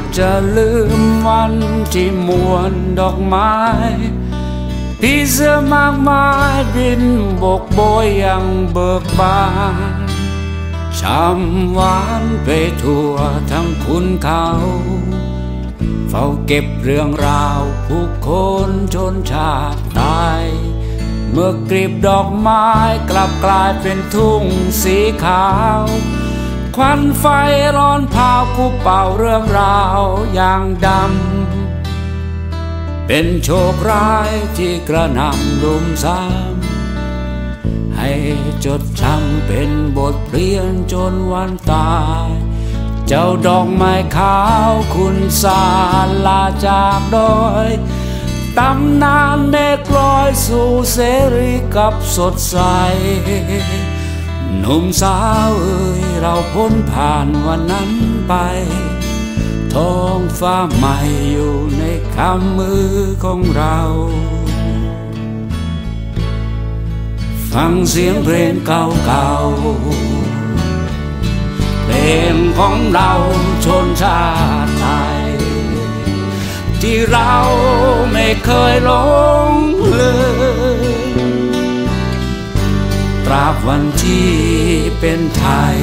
จจะลืมวันที่มวนดอกไม้พี่เสื้อมากมายบินบกโบยยังเบิกบานช้ำหวานไปทั่วทั้งคุณเขา เฝ้าเก็บเรื่องราวผู้คนจนชาติตาย เมื่อกรีบดอกไม้กลับกลายเป็นทุ่งสีขาว ควันไฟร้อนเผากูเป่าเรื่องราวอย่างดำ เป็นโชคร้ายที่กระนำรุมซ้ำให้จดจำเป็นบทเรียนจนวันตาย เจ้าดอกไม้ขาวคุณสาลาจากดอยตำนานเมฆลอยสู่เสรีกับสดใส หนุ่มสาวเอ่ยเราพ้นผ่านวันนั้นไปท้องฟ้าใหม่อยู่ในคำมือของเรา ฟังเสียงเพลงเก่าๆเพลงของเราชนชาติไทย ที่เราไม่เคยหลงลืมาบวันที่เป็นไทย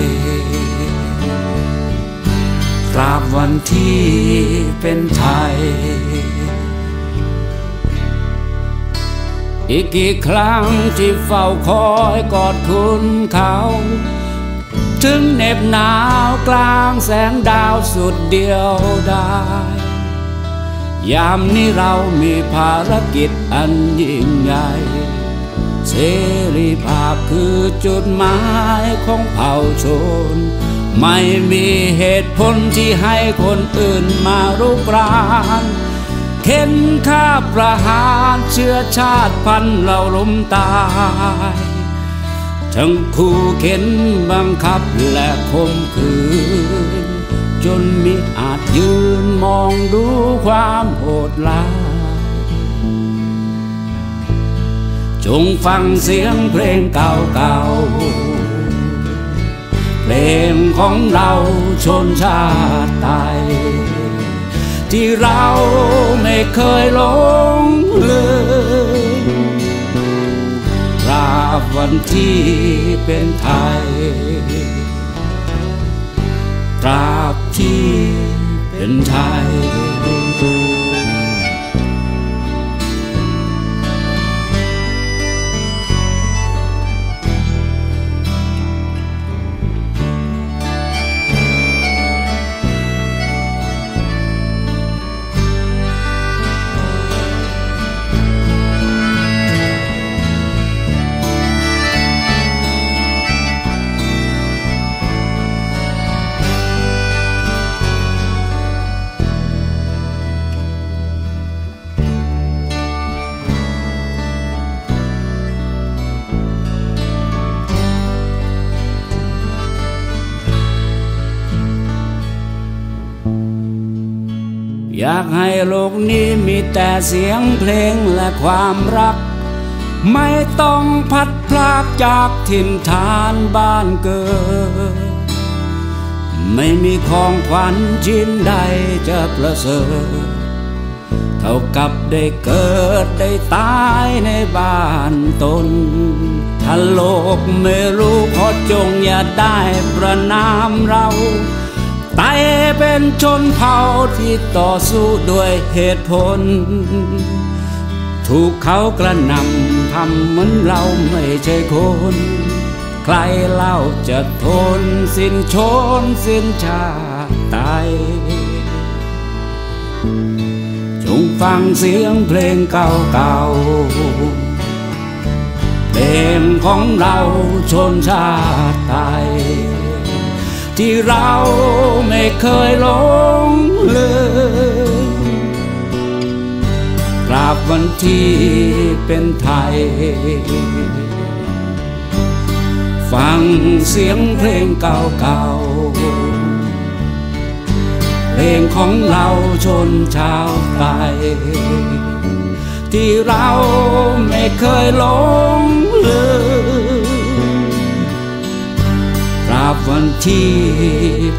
ตราบวันที่เป็นไทย อีกกี่ครั้งที่เฝ้าคอยกอดคุณเขา ถึงเหน็บหนาวกลางแสงดาวสุดเดียวดายยามนี้เรามีภารกิจอันยิ่งใหญ่ เสรีภาพคือจุดหมายของเผ่าชน ไม่มีเหตุผลที่ให้คนอื่นมารุกรานเข็นข้าประหารเชื้อชาติพันธุ์เราล้มตายทั้งคู่เข็นบังคับและคมคืน จนมิอาจยืนมองดูความโหดร้าย จงฟังเสียงเพลงเก่าๆ เพลงของเราชนชาติไทยที่เราไม่เคยหลงลืมตราบวันที่เป็นไทยตราบที่เป็นไทย อยากให้โลกนี้มีแต่เสียงเพลงและความรัก ไม่ต้องพัดพลากจากถิ่นฐานบ้านเกิด ไม่มีของขวัญชิ้นใดจะประเสริฐเท่ากับได้เกิดได้ตายในบ้านตน ถ้าโลกไม่รู้ขอจงอย่าได้ประนามเรา ไตเป็นชนเผ่าที่ต่อสู้ด้วยเหตุผล ถูกเขากระนำทำเหมือนเราไม่ใช่คน ใครเล่าจะทนสิ้นชนสิ้นชาติไตยจงฟังเสียงเพลงเก่าๆเพลงของเราชนชาติไทย ที่เราไม่เคยหลงลืมตราบวันที่เป็นไทย ฟังเสียงเพลงเก่าๆ เพลงของเราชนชาวไทยที่เราไม่เคยหลงลืมาบวันที่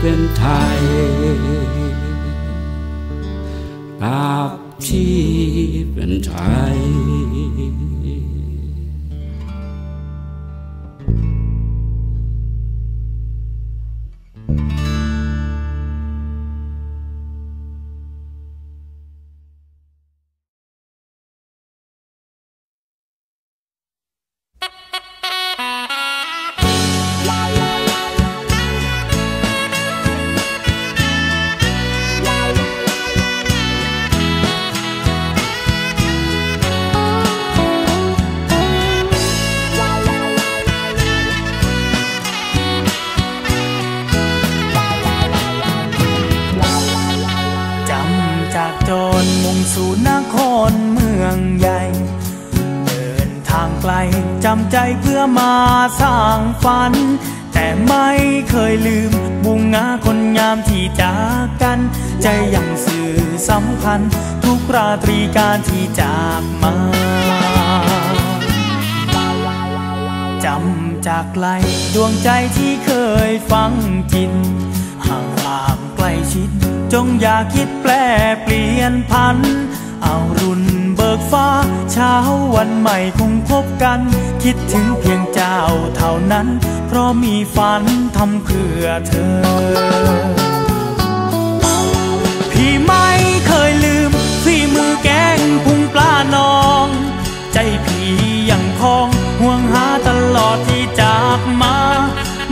เป็นไท เดินทางไกลจำใจเพื่อมาสร้างฝัน แต่ไม่เคยลืมบุงงาคนงามที่จากกัน ใจยังสื่อสำคัญ ทุกราตรีการที่จากมาจำจากไกลดวงใจที่เคยฟังจิตห่างห่างใกล้ชิด จงอย่าคิดแปลเปลี่ยนพัน เอารุ่นเบิกฟ้า เช้าวันใหม่คงพบกัน คิดถึงเพียงเจ้าเท่านั้น เพราะมีฝันทำเพื่อเธอ พี่ไม่เคยลืมฝีมือแกงพุงปลานอง ใจพี่ยังคองห่วงหาตลอดที่จากมา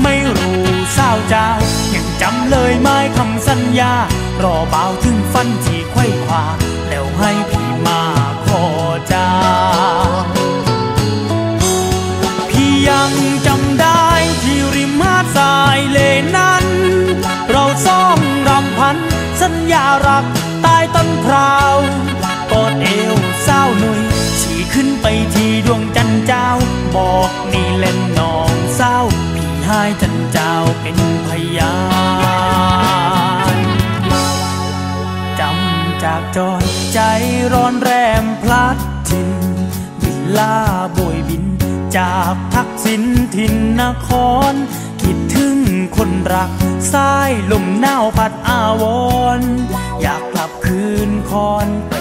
ไม่รู้เศร้าเจ้ายังจำเลยไม่คำสัญญารอเบาถึงฟันที่ไขว้ขวา แล้วให้พี่มาขอจ้าพี่ยังจำได้ที่ริมหาดทรายเลนั้น เราซ้อมรำพัน สัญญารักใต้ต้นพราวกอดเอวเศร้าหนุ่ยฉีขึ้นไปที่ดวงจันเจ้า บอกนี่เล่นน้องเศร้า พี่ให้จันเจ้าเป็นพยาน จรใจร้อนแรมพลัดถิ่นบินลาบวยบิน จากทักษิณถิ่นนคร คิดถึงคนรักสายลมหนาวพัดอาวร อยากกลับคืนคอนไป